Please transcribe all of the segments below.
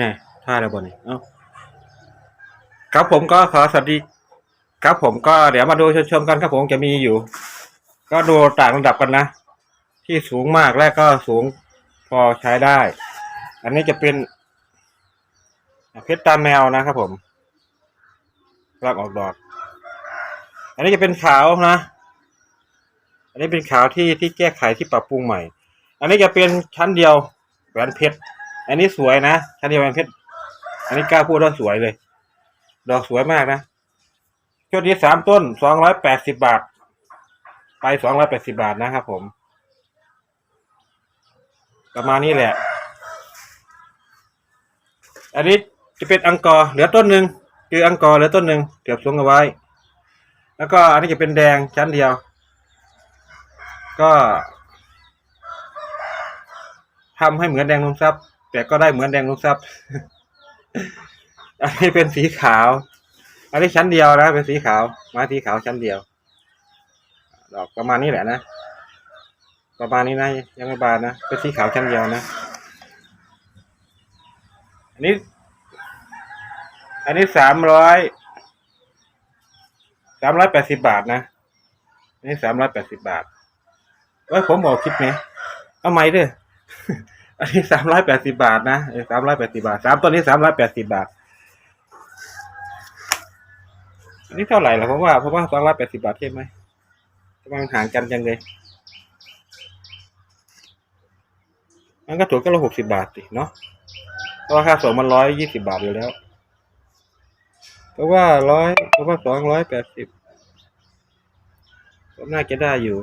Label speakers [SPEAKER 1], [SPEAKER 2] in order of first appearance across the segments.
[SPEAKER 1] นี่ท่าอะไรบนนี่เอ้าครับผมก็ขอสวัสดี ครับผมก็เดี๋ยวมาดูชมๆกันครับผมจะมีอยู่ ก็ดูต่างระดับกันนะ ที่สูงมากและก็สูงพอใช้ได้ อันนี้จะเป็นเพชรตาแมวนะครับผมรากออกดอก อันนี้จะเป็นขาวนะ อันนี้เป็นขาวที่ที่แก้ไขที่ปรับปรุงใหม่ อันนี้จะเป็นชั้นเดียวแหวนเพชร อันนี้สวยนะชั้นเดียวแหวนเพชรอันนี้กล้าพูดว่าสวยเลย ดอกสวยมากนะชุดนี้สามต้นสองร้อยแปดสิบาท ไปสองร้อยแปดสิบาทนะครับผม ประมาณนี้แหละ อันนี้จะเป็นอังกอร์เหลือต้นหนึ่งคืออังกอร์เหลือต้นหนึ่งเก็บสูงเอาไว้ แล้วก็อันนี้จะเป็นแดงชั้นเดียว ก็ทำให้เหมือนแดงลมซับ แต่ก็ได้เหมือนแดงลมซับอันนี้เป็นสีขาว อันนี้ชั้นเดียวนะ เป็นสีขาวไม้สีขาวชั้นเดียว ดอกประมาณนี้แหละนะ ประมาณนี้นะยังไม่บานนะ เป็นสีขาวชั้นเดียวนะ อันนี้ อันนี้สามร้อยสามร้อยแปดสิบาทนะ อันนี้สามร้อยแปดสิบาทเอ้ยผมบอกคิดไหมเอาไหมเด้อ อันนี้สามร้อยแปดสิบาทนะสามร้อยแปดสิบาทสามตัวนี้สามร้อยแปดสิบาท อันนี้เท่าไหร่ล่ะผมว่าเพราะว่าสองร้อยแปดสิบาทใช่ไหมทำไมมันห่างกันจังเลยมันก็ถูกก็ละหกสิบาทสิเนาะเพราะว่าค่าส่งมันร้อยยี่สิบาทอยู่แล้ว เพราะว่าร้อยเพราะว่าสองร้อยแปดสิบก็น่าจะได้อยู่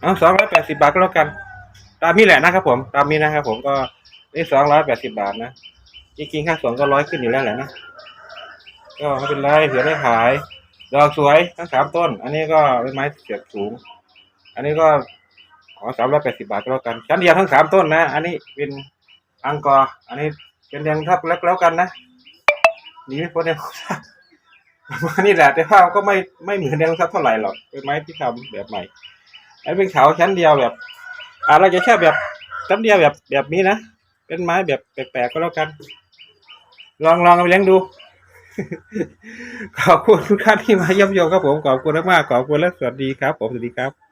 [SPEAKER 1] เอาสองร้อยแปดสิบาทก็แล้วกัน ตามนี้แหละนะครับผม ตามนี้นะครับผมก็นี่สองร้อยแปดสิบาทนะจริงๆค่าส่งก็ร้อยขึ้นอยู่แล้วแหละนะก็ไม่เป็นไรเผื่อได้ขาย ดอกสวยทั้งสามต้น อันนี้ก็เป็นไม้เสียบสูง อันนี้ก็ขอสามร้อยแปดสิบาทก็แล้วกัน ชั้นเดียวทั้งสามต้นนะ อันนี้เป็นอังกอร์อันนี้เป็นแดงทับแล้วแล้วกันนะนี่ไม่พ้นแดงทับมานี้แหละแต่ภาพก็ไม่ไม่เหมือนแดงทับเท่าไหร่หรอกเป็นไม้ที่ทำแบบใหม่อันเป็นขาวชั้นเดียวแบบ อ่าเราจะแค่แบบต้นเดียวแบบแบบนี้นะเป็นไม้แบบแปลกๆก็แล้วกัน ลองลองเอาไปเลี้ยงดู ขอบคุณทุกท่านที่มาเยี่ยมชมครับผมขอบคุณมากๆขอบคุณและสวัสดีครับ ผมสวัสดีครับ